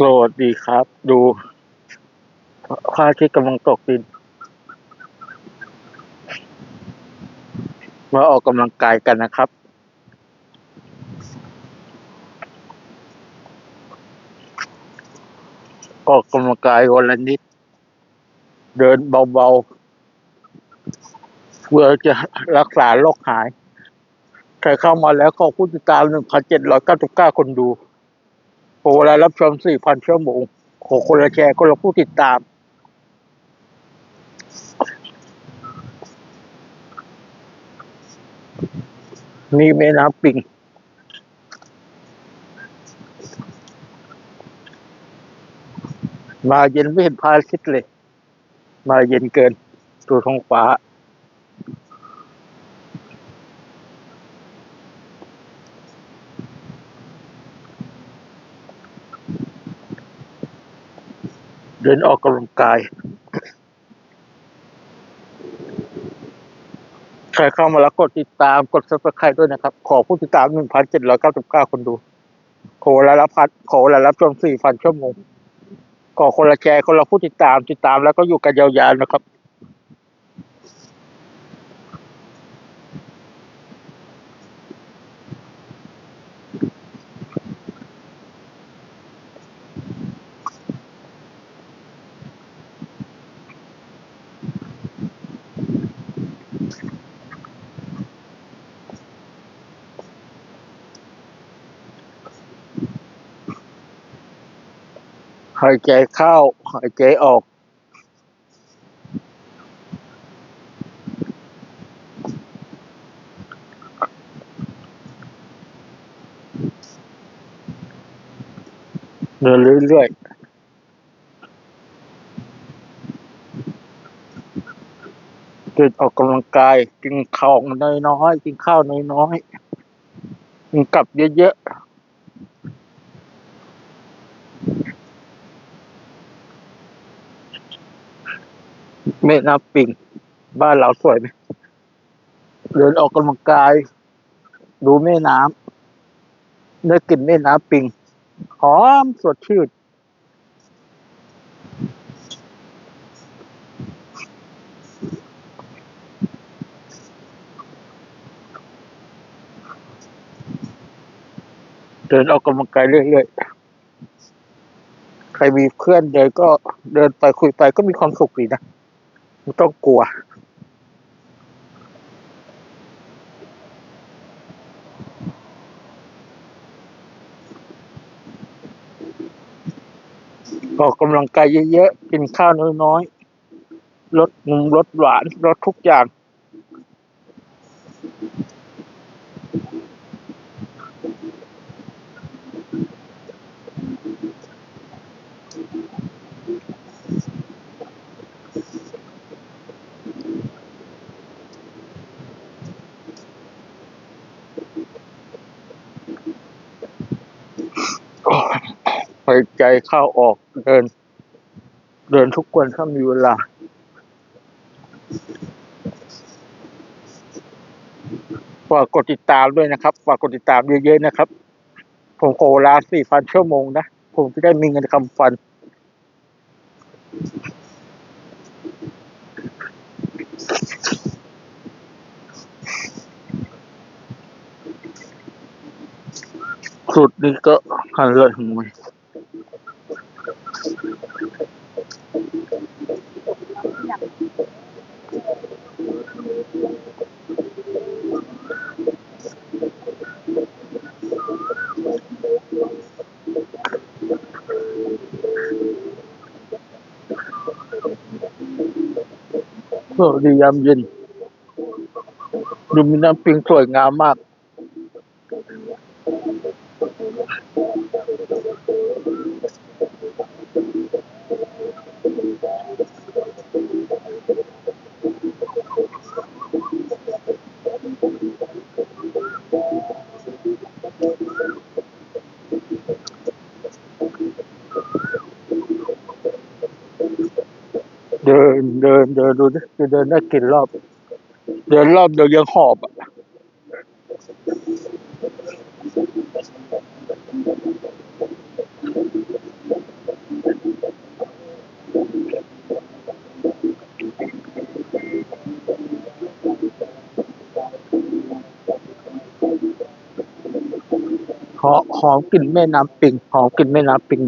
สวัสดีครับ ดูพระอาทิตย์กำลังตกดิน มาออกกำลังกายกันนะครับ ออกกำลังกายวันละนิด เดินเบาๆ เพื่อจะรักษาโรคหาย ใครเข้ามาแล้วขอบคุณติดตาม 1,799 คนดู โอ้เวลารับชม4,000ชั่วโมงขอคนละแชร์คนละผู้ติดตาม นี่แม่น้ำปิง มาเย็นไม่เห็นพระอาทิตย์เลย มาเย็นเกินดูท้องฟ้า เดินออกกำลังกาย ใครเข้ามาแล้วกดติดตามกดซับสไครต์ด้วยนะครับ ขอผู้ติดตามหนึ่งพันดู ขอเวลารับพัดขอเวลารับชมสี่พันชั่วโมงขอคนละแชร์คนละผู้ติดตามติดตามแล้วก็อยู่กันยาวๆนะครับ หายใจเข้า หายใจออก เดินเรื่อยๆเดินออกกำลังกายกินข้าวน้อยๆกินข้าวน้อยๆกินกลับเยอะๆ แม่น้ำปิงบ้านเราสวยไหมเดินออกกำลังกาย ดูแม่น้ำได้กลิ่นแม่น้ำปิงหอมสดชื่นเดินออกกำลังกายเรื่อยๆ ใครมีเพื่อนเดินก็เดินไปคุยไปก็มีความสุขดีนะ ไม่ต้องกลัว ออกกำลังกายเยอะๆ กินข้าวน้อยๆ ลดนมลดหวาน ลดทุกอย่าง หายใจเข้าออกเดิน เดินทุกวันถ้ามีเวลา ฝากกดติดตามด้วยนะครับ ฝากกดติดตามเยอะๆนะครับ ผมขอเวลาสี่พันชั่วโมงนะ ผมจะได้มีเงินคำฟัน สุดนี้ก็หันเลยทำไม เพื่อดียามเย็นดูมีน้ำปิงสวยงามมาก เดินเดินเดินดูเดินได้กินรอบ เดินรอบเดินยังหอบอะหอมหอมกลิ่นแม่น้ำปิงหอมกลิ่นแม่น้ำปิง